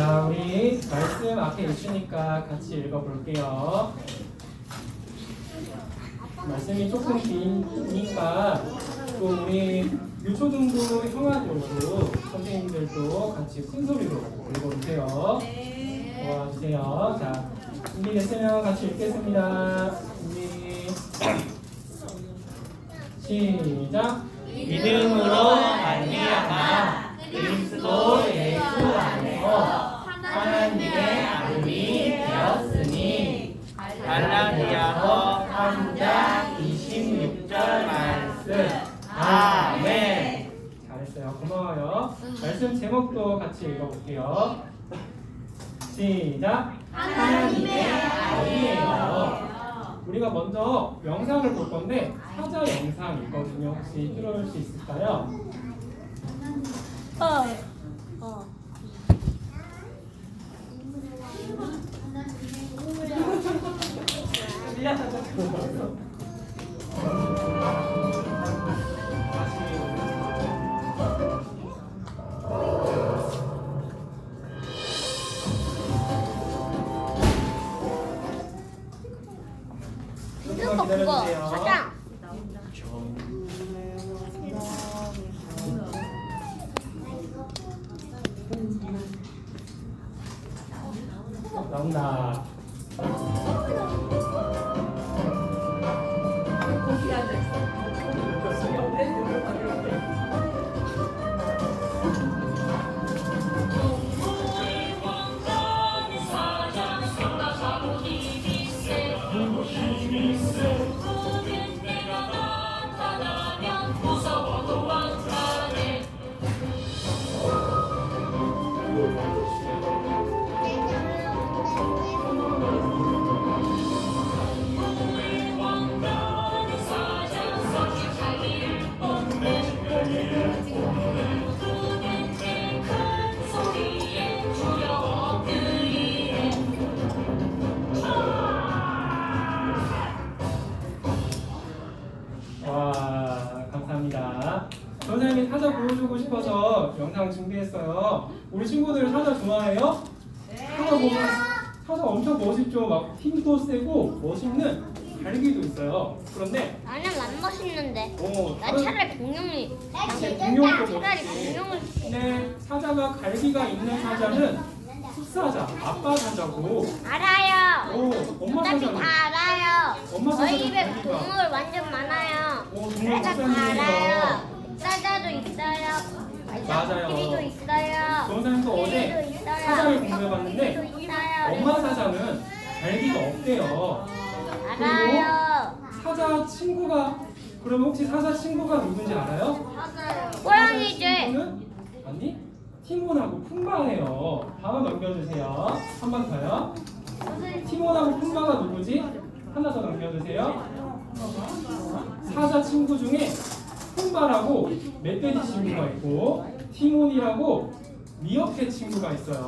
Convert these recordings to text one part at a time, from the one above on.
자, 우리 말씀 앞에 있으니까 같이 읽어볼게요. 말씀이 조금 기니까 또 우리 유초등부 형아들도 선생님들도 같이 큰 소리로 읽어주세요. 도와주세요. 자, 준비됐으면 같이 읽겠습니다. 준비. 시작. 믿음 고마워요. 말씀 제목도 같이 읽어볼게요. 시작. 하나님의 아들이에요. 우리가 먼저 영상을 볼 건데 사자 영상 있거든요. 혹시 들어올 수 있을까요? 어. 어. 조금만 나 영상 준비했어요. 우리 친구들 사자 좋아해요? 사자 보면 사자 엄청 멋있죠. 막 힘도 세고 멋있는 갈기도 있어요. 그런데 나는 안 멋있는데. 어 나 다른 차라리 공룡이. 공룡도 차라리 멋있지. 공룡을. 근데 사자가 갈기가 있는 사자는 숫사자, 아빠 사자고 알아요. 오 엄마 어차피 사자는 다 알아요. 엄마 저희 사자는 갈기가 동물 완전 많아요. 오다 박사님이에요. 알아요. 있어요. 맞아요. 코끼리도 있어요. 선생님도 어제 있어요. 사자를 공부해봤는데 있어요. 엄마 사자는 갈기가 없대요. 알아요. 사자 친구가 그러면 혹시 사자 친구가 누군지 알아요? 친구는 아니 티몬하고 푼바예요. 다음 넘겨주세요. 한 번 더요. 티몬하고 푼바가 누구지? 하나 더 넘겨주세요. 사자 친구 중에 푼바라고 멧돼지 친구가 있고 티몬이라고 미어캣 친구가 있어요.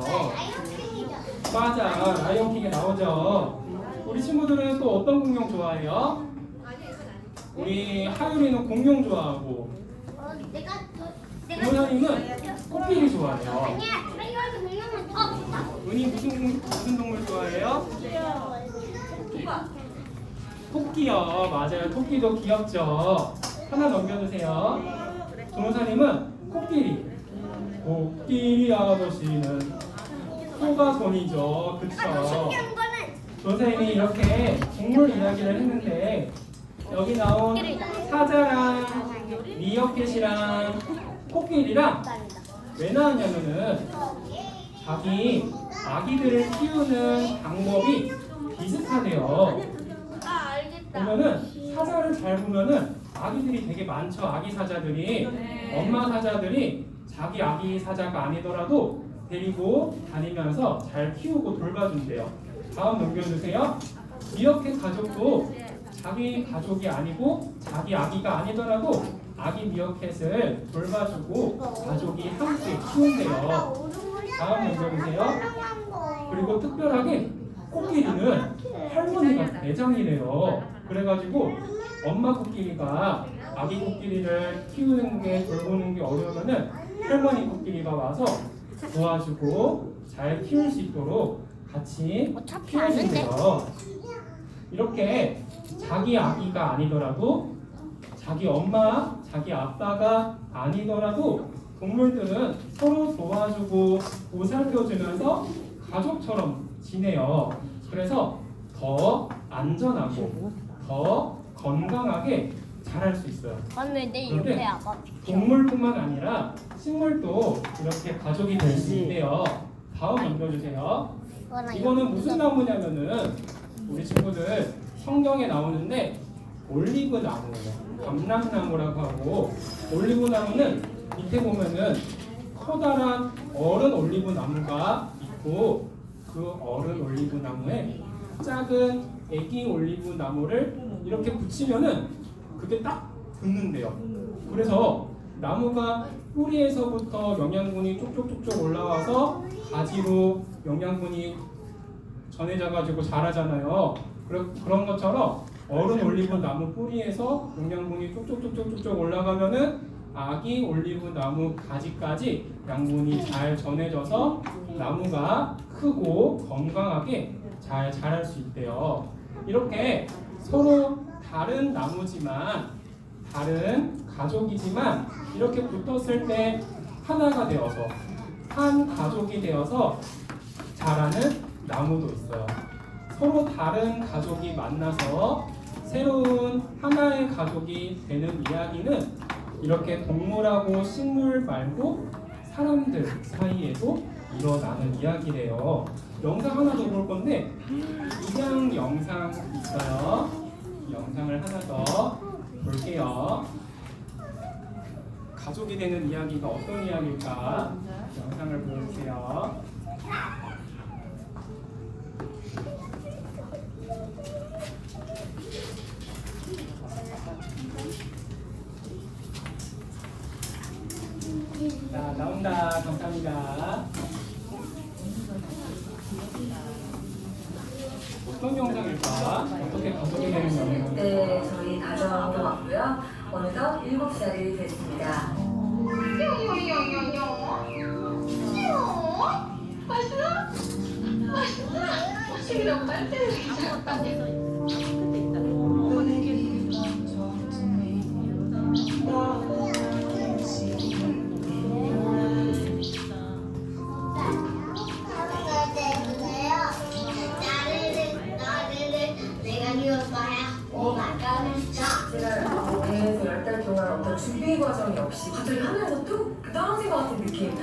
맞아, 라이온킹에 나오죠. 우리 친구들은 또 어떤 공룡 좋아해요? 우리 하율이는 공룡 좋아하고 어, 내가 은하님은 코끼리 좋아해요. 어. 은희 무슨 공- 무슨 동물 좋아해요? 토끼요. 맞아요. 토끼도 귀엽죠. 하나 넘겨주세요. 조무사님은 코끼리. 코끼리 아저씨는 코가 손이죠. 그쵸? 거는 선생님이 이렇게 동물 이야기를 했는데 여기 나온 사자랑 미어캣이랑 코끼리랑 왜 나왔냐면은 자기 아기들을 키우는 방법이 비슷하대요. 아. 보면은 사자를 잘 보면은 아기들이 되게 많죠. 아기 사자들이 엄마 사자들이 자기 아기 사자가 아니더라도 데리고 다니면서 잘 키우고 돌봐준대요. 다음 넘겨주세요. 미어캣 가족도 자기 가족이 아니고 자기 아기가 아니더라도 아기 미어캣을 돌봐주고 가족이 함께 키운대요. 다음 넘겨주세요. 그리고 특별하게 코끼리는 할머니가 대장이래요. 그래가지고 엄마 코끼리가 아기 코끼리를 키우는 게 돌보는 게 어려우면은 할머니 코끼리가 와서 도와주고 잘 키울 수 있도록 같이 키워주세요. 이렇게 자기 아기가 아니더라도 자기 엄마, 자기 아빠가 아니더라도 동물들은 서로 도와주고 보살펴주면서 가족처럼 지내요. 그래서 더 안전하고 더 건강하게 자랄 수 있어요. 언니 내 그런데 옆에 아빠 동물뿐만 아니라 식물도 이렇게 가족이 될 수 있대요. 다음 넘겨주세요. 이거는 무슨 나무냐면은 우리 친구들 성경에 나오는데 올리브 나무예요. 감람나무라고 하고 올리브 나무는 밑에 보면은 커다란 어른 올리브 나무가 있고 그 어른 올리브 나무에 작은 애기 올리브 나무를 이렇게 붙이면은 그게 딱 붙는데요. 그래서 나무가 뿌리에서부터 영양분이 쪽쪽쪽쪽 올라와서 가지로 영양분이 전해져가지고 자라잖아요. 그러, 그런 것처럼 어른 올리브 나무 뿌리에서 영양분이 쪽쪽쪽쪽쪽 올라가면은 아기 올리브 나무 가지까지 양분이 잘 전해져서 나무가 크고 건강하게 잘 자랄 수 있대요. 이렇게 서로 다른 나무지만 다른 가족이지만 이렇게 붙었을 때 하나가 되어서 한 가족이 되어서 자라는 나무도 있어요. 서로 다른 가족이 만나서 새로운 하나의 가족이 되는 이야기는 이렇게 동물하고 식물 말고 사람들 사이에도 일어나는 이야기래요. 영상 하나 더 볼 건데 입양 영상 있어요. 이 영상을 하나 더 볼게요. 가족이 되는 이야기가 어떤 이야기일까? 영상을 보여주세요. 자, 나온다. 감사합니다. 어떤 영상일까? 어떻게 가족이 되는 영상일까? 네, 저희 가정도 왔고요. 어느덧 7살이 됐습니다. 제가 갑자기 하늘에서 뚝 떨어진 것 같은 느낌.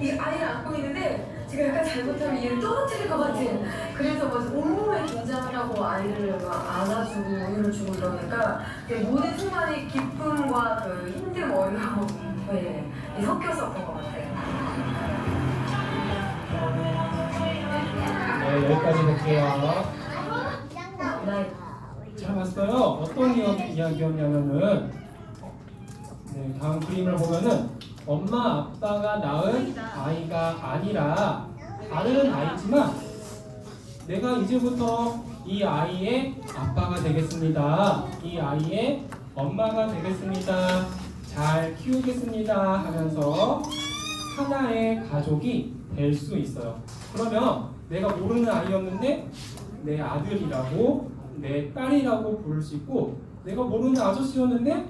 이 아이를 안고 있는데 제가 약간 잘못하면 얘를 떨어뜨릴 것 같은. 그래서 막 온몸에 긴장을 하고 아이를 막 안아주고 우유를 주고 이러니까 그 모든 순간이 기쁨과 그 힘듦 어려움 네, 섞였었던 것 같아요. 네, 여기까지 볼게요. 네. 잘 봤어요. 어떤 이야- 이야기였냐면은 네, 다음 그림을 보면은 엄마 아빠가 낳은 아이가 아니라 다른 아이지만 내가 이제부터 이 아이의 아빠가 되겠습니다. 이 아이의 엄마가 되겠습니다. 잘 키우겠습니다 하면서 하나의 가족이 될 수 있어요. 그러면 내가 모르는 아이였는데 내 아들이라고 내 딸이라고 부를 수 있고 내가 모르는 아저씨였는데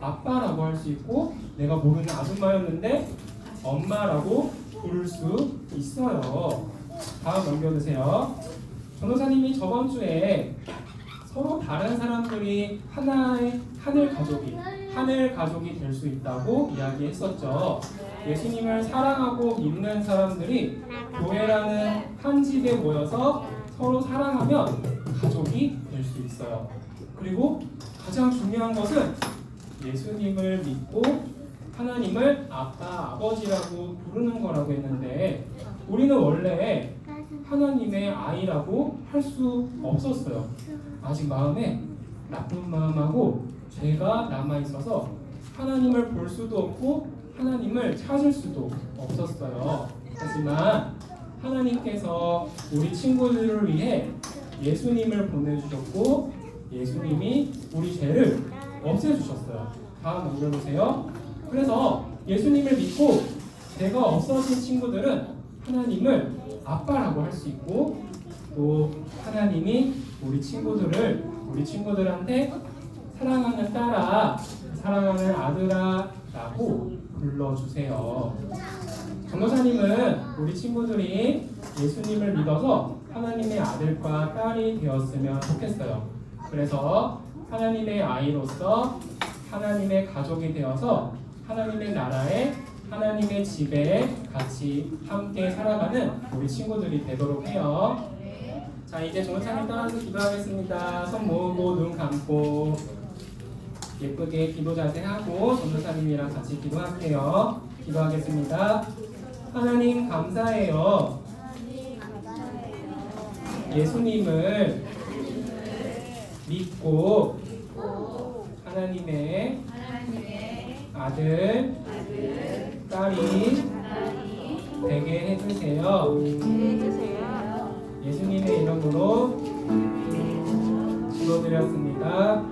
아빠라고 할 수 있고 내가 모르는 아줌마였는데 엄마라고 부를 수 있어요. 다음 넘겨주세요. 변호사님이 저번 주에 서로 다른 사람들이 하나의 하늘 가족이 하늘 가족이 될 수 있다고 이야기했었죠. 예수님을 사랑하고 믿는 사람들이 교회라는 한 집에 모여서 서로 사랑하면 가족이 될 수 있어요. 그리고 가장 중요한 것은 예수님을 믿고 하나님을 아빠, 아버지라고 부르는 거라고 했는데 우리는 원래 하나님의 아이라고 할 수 없었어요. 아직 마음에 나쁜 마음하고 죄가 남아 있어서 하나님을 볼 수도 없고 하나님을 찾을 수도 없었어요. 하지만 하나님께서 우리 친구들을 위해 예수님을 보내주셨고 예수님이 우리 죄를 없애주셨어요. 다음 넘겨보세요. 그래서 예수님을 믿고 죄가 없어진 친구들은 하나님을 아빠라고 할 수 있고 또 하나님이 우리 친구들을 우리 친구들한테 사랑하는 딸아, 사랑하는 아들아라고 불러주세요. 전도사님은 우리 친구들이 예수님을 믿어서 하나님의 아들과 딸이 되었으면 좋겠어요. 그래서 하나님의 아이로서 하나님의 가족이 되어서 하나님의 나라에 하나님의 집에 같이 함께 살아가는 우리 친구들이 되도록 해요. 자 이제 전도사님 따라서 기도하겠습니다. 손 모으고 눈 감고 예쁘게 기도 자세하고 전도사님이랑 같이 기도할게요. 기도하겠습니다. 하나님 감사해요. 예수님을 믿고 하나님의 아들, 딸이 되게 해주세요. 예수님의 이름으로 기도드렸습니다.